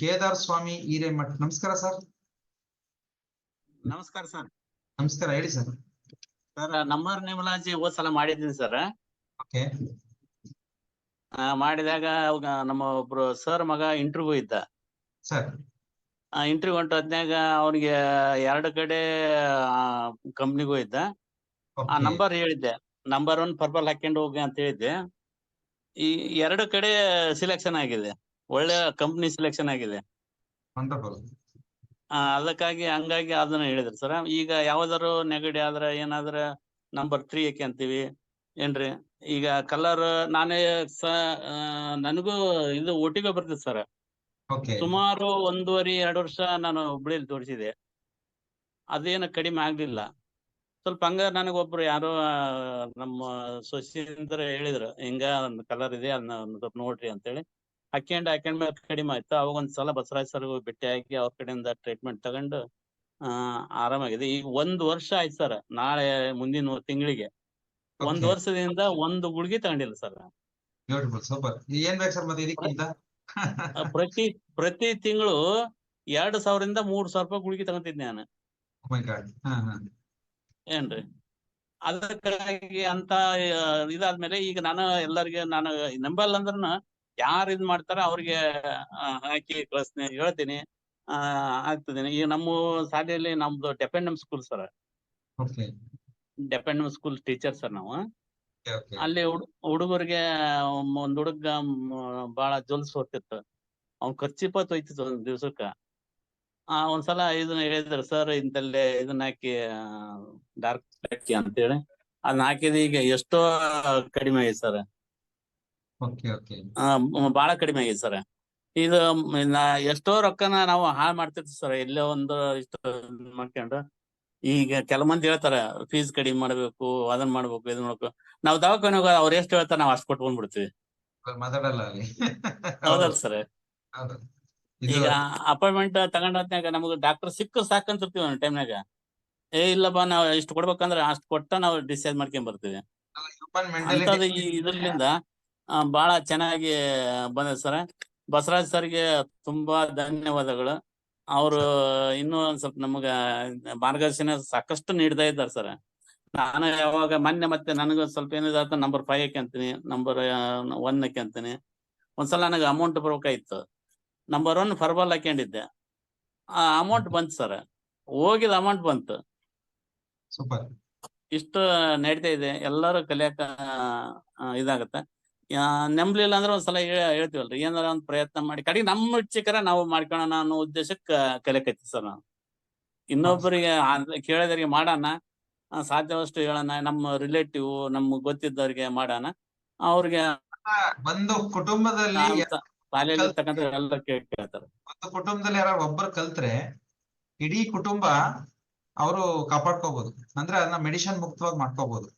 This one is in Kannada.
ಕೇದಾರ್ ಸ್ವಾಮಿ ಹಿರೇಮಠ್ ನಮಸ್ಕಾರ ಸರ್ ನಮಸ್ಕಾರ ಸರ್ ನಮಸ್ಕಾರ ಹೇಳಿ ಸರ್ ಸರ್ ನಂಬರ್ ನಿಮಲಾಜಿ ಹೋದ್ ಸಲ ಮಾಡಿದ್ದೀನಿ ಸರ್ ಓಕೆ. ಮಾಡಿದಾಗ ಅವಾಗ ನಮ್ಮ ಒಬ್ರು ಸರ್ ಮಗ ಇಂಟರ್ವ್ಯೂ ಇದ್ದ. ಸರ್ ಆ ಇಂಟರ್ವ್ಯೂ ಹೊಂಟ ಹೊತ್ನ್ಯಾಗ ಅವನಿಗೆ ಎರಡು ಕಡೆ ಕಂಪ್ನಿಗೂ ಇದ್ದ. ಆ ನಂಬರ್ ಹೇಳಿದ್ದೆ. ನಂಬರ್ ಒನ್ ಪರ್ಪಲ್ ಹಾಕೊಂಡು ಹೋಗಿ ಅಂತ ಹೇಳಿದ್ದೆ. ಈ ಎರಡು ಕಡೆ ಸಿಲೆಕ್ಷನ್ ಆಗಿದೆ. ಒಳ್ಳೆ ಕಂಪ್ನಿ ಸೆಲೆಕ್ಷನ್ ಆಗಿದೆ. ವಂಡರ್ಫುಲ್ ಆ ಅದಕ್ಕಾಗಿ ಹಂಗಾಗಿ ಅದನ್ನ ಹೇಳಿದ್ರು. ಸರ್ ಈಗ ಯಾವ್ದಾರು ನೆಗಡಿ ಆದ್ರ ಏನಾದ್ರ ನಂಬರ್ ತ್ರೀ ಯಾಕೆ ಅಂತೀವಿ ಏನ್ರಿ? ಈಗ ಕಲರ್ ನಾನೇ ಸ ಆ, ನನಗೂ ಇದು ಒಟ್ಟಿಗೆ ಬರ್ತದೆ ಸರ್. ಓಕೆ ಸುಮಾರು ಒಂದೂವರೆ ಎರಡು ವರ್ಷ ನಾನು ಹುಬ್ಳಿಯಲ್ಲಿ ತೋರಿಸಿದೆ. ಅದೇನು ಕಡಿಮೆ ಆಗ್ಲಿಲ್ಲ. ಸ್ವಲ್ಪ ಹಂಗ ನನಗೊಬ್ರು ಯಾರೋ ಆ, ನಮ್ಮ ಸೊಸೆಂದ್ರ ಹೇಳಿದ್ರು ಹಿಂಗ ಒಂದು ಕಲರ್ ಇದೆ ಅದನ್ನ ಒಂದ್ ಸ್ವಲ್ಪ ನೋಡ್ರಿ ಅಂತೇಳಿ. ಹಾಕ್ಯಂಡ್ ಹಾಕೊಂಡ್ ಮೇಲೆ ಕಡಿಮೆ ಆಯ್ತು. ಅವಾಗ ಒಂದ್ಸಲ ಬಸವರಾಜ್ ಸರ್ ಭೇಟಿ ಆಗಿ ಅವ್ರ ಕಡೆಯಿಂದ ಟ್ರೀಟ್ಮೆಂಟ್ ತಗೊಂಡು ಆ ಆರಾಮಾಗಿದೆ. ಈಗ ಒಂದ್ ವರ್ಷ ಆಯ್ತು ಸರ್ ನಾಳೆ ಮುಂದಿನ ತಿಂಗಳಿಗೆ. ಒಂದ್ ವರ್ಷದಿಂದ ಒಂದು ಗುಳಿಗೆ ತಗೊಂಡಿಲ್ಲ ಸರ್ ಬ್ಯೂಟಿಫುಲ್ ಸೂಪರ್ ಏನ್ ಬೇಕು ಸರ್ ಮತ್ತೆ ಇದಕ್ಕಿಂತ ಪ್ರತಿ ಪ್ರತಿ ತಿಂಗಳು ಎರಡ್ ಸಾವಿರದಿಂದ ಮೂರ್ ಸಾವಿರ ರೂಪಾಯಿ ಗುಳಿಗೆ ತಗೊಂತಿದ್ದೆ ನಾನು. ಹಾ ಏನ್ರಿ? ಅದಕ್ಕಾಗಿ ಅಂತ ಇದಾದ್ಮೇಲೆ ಈಗ ನಾನು ಎಲ್ಲರಿಗೆ ನಾನು ನಂಬಲ್ಲ ಅಂದ್ರನ ಯಾರು ಇದ್ ಮಾಡ್ತಾರ ಅವ್ರಿಗೆ ಹಾಕಿ ಕಳಿಸ್ತೀನಿ ಹೇಳ್ತೀನಿ. ಆ ಆಗ್ತದೇನೆ. ಈಗ ನಮ್ಮ ಶಾಲೆಯಲ್ಲಿ ನಮ್ದು ಡೆಪೆಂಡಮ್ ಸ್ಕೂಲ್ ಸರ್ ಡೆಪೆಂಡಮ್ ಸ್ಕೂಲ್ ಟೀಚರ್ ಸರ್ ನಾವು. ಅಲ್ಲಿ ಹುಡ್- ಹುಡುಗರಿಗೆ ಒಂದ್ ಹುಡುಗ ಬಹಳ ಬಾಳ ಜೊಲ್ಸ್ ಹೋಗ್ತಿತ್ತು ಅವ್ನ್ ಖರ್ಚಿಪ ತೊಯ್ತಿತ್ತು ಒಂದ್ ದಿವ್ಸಕ್ಕ. ಆ ಒಂದ್ಸಲ ಇದನ್ನ ಹೇಳಿದ್ರು ಸರ್ ಇಂತಲ್ಲೇ ಇದನ್ನ ಹಾಕಿ ಡಾರ್ಕ್ ಹಾಕಿ ಅಂತೇಳಿ. ಅದನ್ನ ಹಾಕಿದ ಈಗ ಎಷ್ಟೋ ಕಡಿಮೆ ಆಗಿದೆ ಸರ್ ಬಹಳ ಕಡಿಮೆ ಆಗಿದೆ ಸರ್. ಇದು ಎಷ್ಟೋ ರೊಕ್ಕನ ನಾವು ಹಾಳು ಮಾಡ್ತಿರ್ತೀವಿ ಸರ್. ಎಲ್ಲೋ ಒಂದು ಇಷ್ಟು ಮಾಡ್ಕೊಂಡು. ಈಗ ಕೆಲ ಮಂದಿ ಹೇಳ್ತಾರ ಫೀಸ್ ಕಡಿಮೆ ಮಾಡ್ಬೇಕು ಅದನ್ನ ಮಾಡ್ಬೇಕು ಇದನ್ನ ಮಾಡ್ಬೇಕು. ನಾವು ದವಾಖಾನೆ ಹೋಗ ಅವ್ರು ಎಷ್ಟು ಹೇಳ್ತಾರ ನಾವು ಅಷ್ಟು ಕೊಟ್ಟು ಬಂದ್ಬಿಡ್ತೀವಿ ಮಾತಾಡಲ್ಲ ಹೌದಲ್ಲ ಸರ್. ಈಗ ಅಪಾಯಿಂಟ್ಮೆಂಟ್ ತಗೊಂಡಾಗ ನಮಗೆ ಡಾಕ್ಟರ್ ಸಿಕ್ಕ ಸಾಕಂತಿರ್ತೀವಿ ಒಂದ್ ಟೈಮ್ನಾಗ ಏ ಇಲ್ಲಪ್ಪ ನಾವು ಇಷ್ಟು ಕೊಡ್ಬೇಕಂದ್ರೆ ಅಷ್ಟು ಕೊಟ್ಟ ನಾವು ಡಿಸ್ಚಾರ್ಜ್ ಮಾಡ್ಕೊಂಡ್ ಬರ್ತೀವಿ. ಹ್ಯೂಮನ್ ಆ, ಬಹಳ ಚೆನ್ನಾಗಿ ಬಂದಿದೆ ಸರ್. ಬಸವರಾಜ್ ಸರ್ಗೆ ತುಂಬಾ ಧನ್ಯವಾದಗಳು. ಅವರು ಇನ್ನೂ ಒಂದ್ ಸ್ವಲ್ಪ ನಮಗ ಮಾರ್ಗದರ್ಶನ ಸಾಕಷ್ಟು ನೀಡ್ತಾ ಇದ್ದಾರೆ ಸರ್. ನಾನು ಯಾವಾಗ ಮೊನ್ನೆ ಮತ್ತೆ ನನಗೆ ಸ್ವಲ್ಪ ಏನಿದಾತ ನಂಬರ್ ಫೈವ್ ಅಂತೀನಿ ನಂಬರ್ ಒನ್ ಅಂತೀನಿ. ಒಂದ್ಸಲ ನನಗೆ ಅಮೌಂಟ್ ಬರ್ಬೇಕಾಯ್ತು ನಂಬರ್ ಒನ್ ಫರ್ಬಾಲ್ ಹಾಕೊಂಡಿದ್ದೆ ಆ ಅಮೌಂಟ್ ಬಂತು ಸರ್. ಹೋಗಿದ ಅಮೌಂಟ್ ಬಂತು. ಇಷ್ಟು ನಡೀತಾ ಇದೆ. ಎಲ್ಲರೂ ಕಲಿಯಕ ಇದಾಗತ್ತೆ. ನೆಂಬ್ಲಿಲ್ಲ ಅಂದ್ರೆ ಒಂದ್ಸಲ ಹೇಳ್ತೀವಲ್ರಿ. ಏನಾರ ಒಂದ್ ಪ್ರಯತ್ನ ಮಾಡಿ. ಕಡೆಗೆ ನಮ್ಮ ಇಚ್ಛಿಕರ ನಾವು ಮಾಡ್ಕೊಳ್ಳೋಣ ಅನ್ನೋ ಉದ್ದೇಶಕ್ಕ ಕಲಿಯಕೈತಿ ಸರ್ ನಾವು. ಇನ್ನೊಬ್ಬರಿಗೆ ಕೇಳಿದವರಿಗೆ ಮಾಡೋಣ. ಸಾಧ್ಯವಷ್ಟು ಹೇಳೋಣ. ನಮ್ಮ ರಿಲೇಟಿವ್ ನಮ್ಮ ಗೊತ್ತಿದ್ದವ್ರಿಗೆ ಮಾಡೋಣ. ಅವ್ರಿಗೆ ಒಂದು ಕುಟುಂಬದಲ್ಲಿ ಶಾಲೆಯಲ್ಲಿ ಇರ್ತಕ್ಕಂಥ ಎಲ್ಲ ಕೇಳ್ತಾರೆ. ಒಂದು ಕುಟುಂಬದಲ್ಲಿ ಯಾರು ಒಬ್ಬರು ಕಲ್ತ್ರೆ ಇಡೀ ಕುಟುಂಬ ಅವರು ಕಾಪಾಡ್ಕೋಬಹುದು ಅಂದ್ರೆ ಅದನ್ನ ಮೆಡಿಸಿನ್ ಮುಕ್ತವಾಗಿ ಮಾಡ್ಕೋಬಹುದು